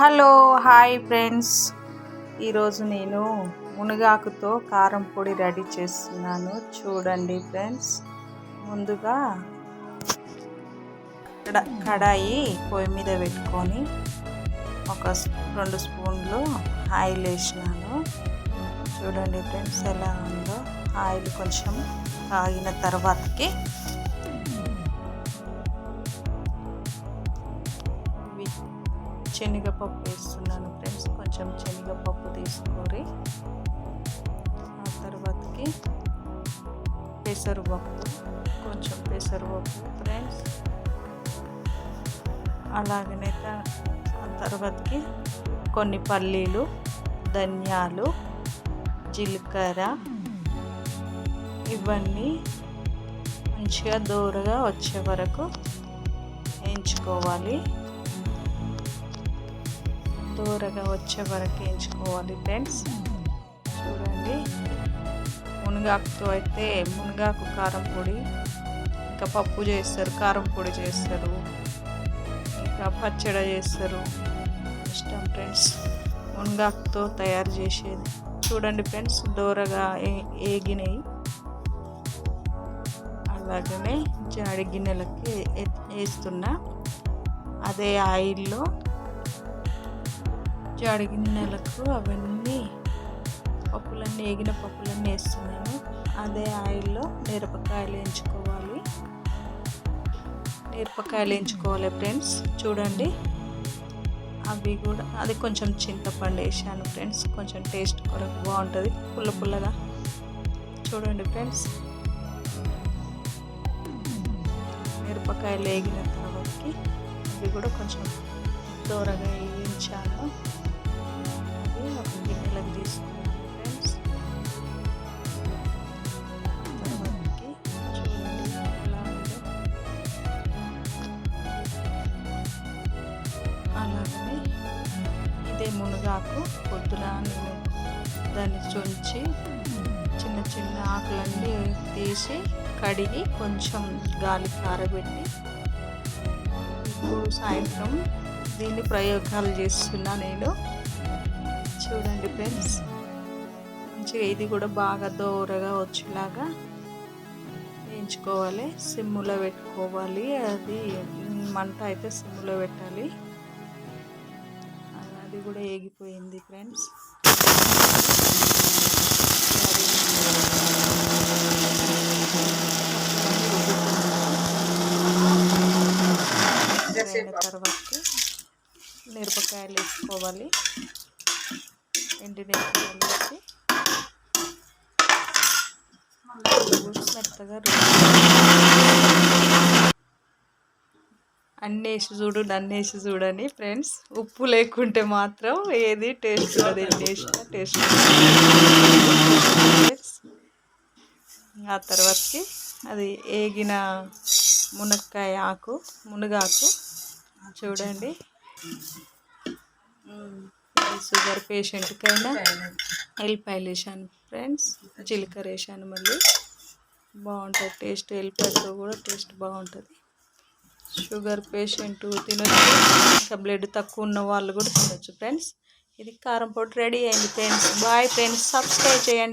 Hello hi friends. ఈరోజు నేను మునగాకుతో కారం పొడి రెడీ చేస్తున్నాను. చూడండి ఫ్రెండ్స్. ముందుగా కడ- కడాయి పొయ్యి మీద పెట్టుకొని ఒక రెండు స్పూన్లు ఆయిల్ వేసినాను. చూడండి ఫ్రెండ్స్ ఎలా ఉందో. ఆయిల్ కొంచెం కాగిన తర్వాతకి శనగపప్పు వేస్తున్నాను ఫ్రెండ్స్. కొంచెం శనగపప్పు తీసుకొని ఆ తర్వాతకి పెసరపప్పు. కొంచెం పెసరపప్పు ఫ్రెండ్స్. అలాగనే ఆ తర్వాతకి కొన్ని పల్లీలు ధనియాలు జీలకర్ర ఇవన్నీ మంచిగా దూరగా వచ్చే వరకు వేయించుకోవాలి. దూరగా వచ్చే వరకు వేయించుకోవాలి ఫ్రెండ్స్. చూడండి. మునగాకుతో అయితే మునగాకు కారం పొడి ఇంకా పప్పు చేస్తారు కారం పొడి చేస్తారు ఇంకా పచ్చడి చేస్తారు. ఇష్టం ఫ్రెండ్స్. మునగాకుతో తయారు చేసేది. చూడండి ఫ్రెండ్స్ దూరగా ఏ- ఏగినాయి అలాగనే జాడి గిన్నెలకి వేస్తున్నా. అదే ఆయిల్లో అడిగిన నెలకు అవన్నీ పప్పులన్నీ ఏగిన పప్పులన్నీ వేస్తున్నాను. అదే ఆయిల్లో మిరపకాయలు వేయించుకోవాలి. మిరపకాయలు వేయించుకోవాలి ఫ్రెండ్స్. చూడండి. అవి కూడా అది కొంచెం చింతపండు వేసాను ఫ్రెండ్స్. కొంచెం టేస్ట్ కొరకు బాగుంటుంది. పుల్ల పుల్లగా. చూడండి ఫ్రెండ్స్. మిరపకాయలు వేగిన తర్వాతకి అవి కూడా కొంచెం దూరగా వేయించాను. అలాగనే ఇదే మునగాకు పొద్దున నేను దాన్ని చుంచి చిన్న చిన్న ఆకులన్నీ తీసి కడిగి కొంచెం గాలి కారబెట్టి ఇప్పుడు సాయంత్రం దీన్ని ప్రయోగాలు చేస్తున్నా నేను. చూడండి ఫ్రెండ్స్ మంచిగా ఇది కూడా బాగా దోరగా వచ్చేలాగా వేయించుకోవాలి. సిమ్ములో పెట్టుకోవాలి. అది మంట అయితే సిమ్ములో పెట్టాలి. అది కూడా ఏగిపోయింది ఫ్రెండ్స్ తర్వాత మిరపకాయలు వేసుకోవాలి. ఎండి మిరపకాయలు వేసి మెత్తగా అన్నీ వేసి చూడు నన్ను వేసి చూడని ఫ్రెండ్స్ ఉప్పు లేకుంటే మాత్రం ఏది టేస్ట్ అది ఎన్ని టేస్ట్ ఆ తర్వాతకి అది ఏగిన మునక్కాయ ఆకు మునగాకు చూడండి. షుగర్ పేషెంట్కైనా ఎల్లిపాయలు వేసాను ఫ్రెండ్స్ జీలకర్ర వేసాను మళ్ళీ. బాగుంటుంది టేస్ట్ ఎల్లిపాయతో కూడా టేస్ట్ బాగుంటుంది. షుగర్ పేషెంట్ తినొచ్చు. ఇంకా బ్లడ్ తక్కువ ఉన్న వాళ్ళు కూడా తినొచ్చు ఫ్రెండ్స్. ఇది కారం పొడి రెడీ అయింది ఫ్రెండ్స్. Bye friends. సబ్స్క్రైబ్ చేయండి.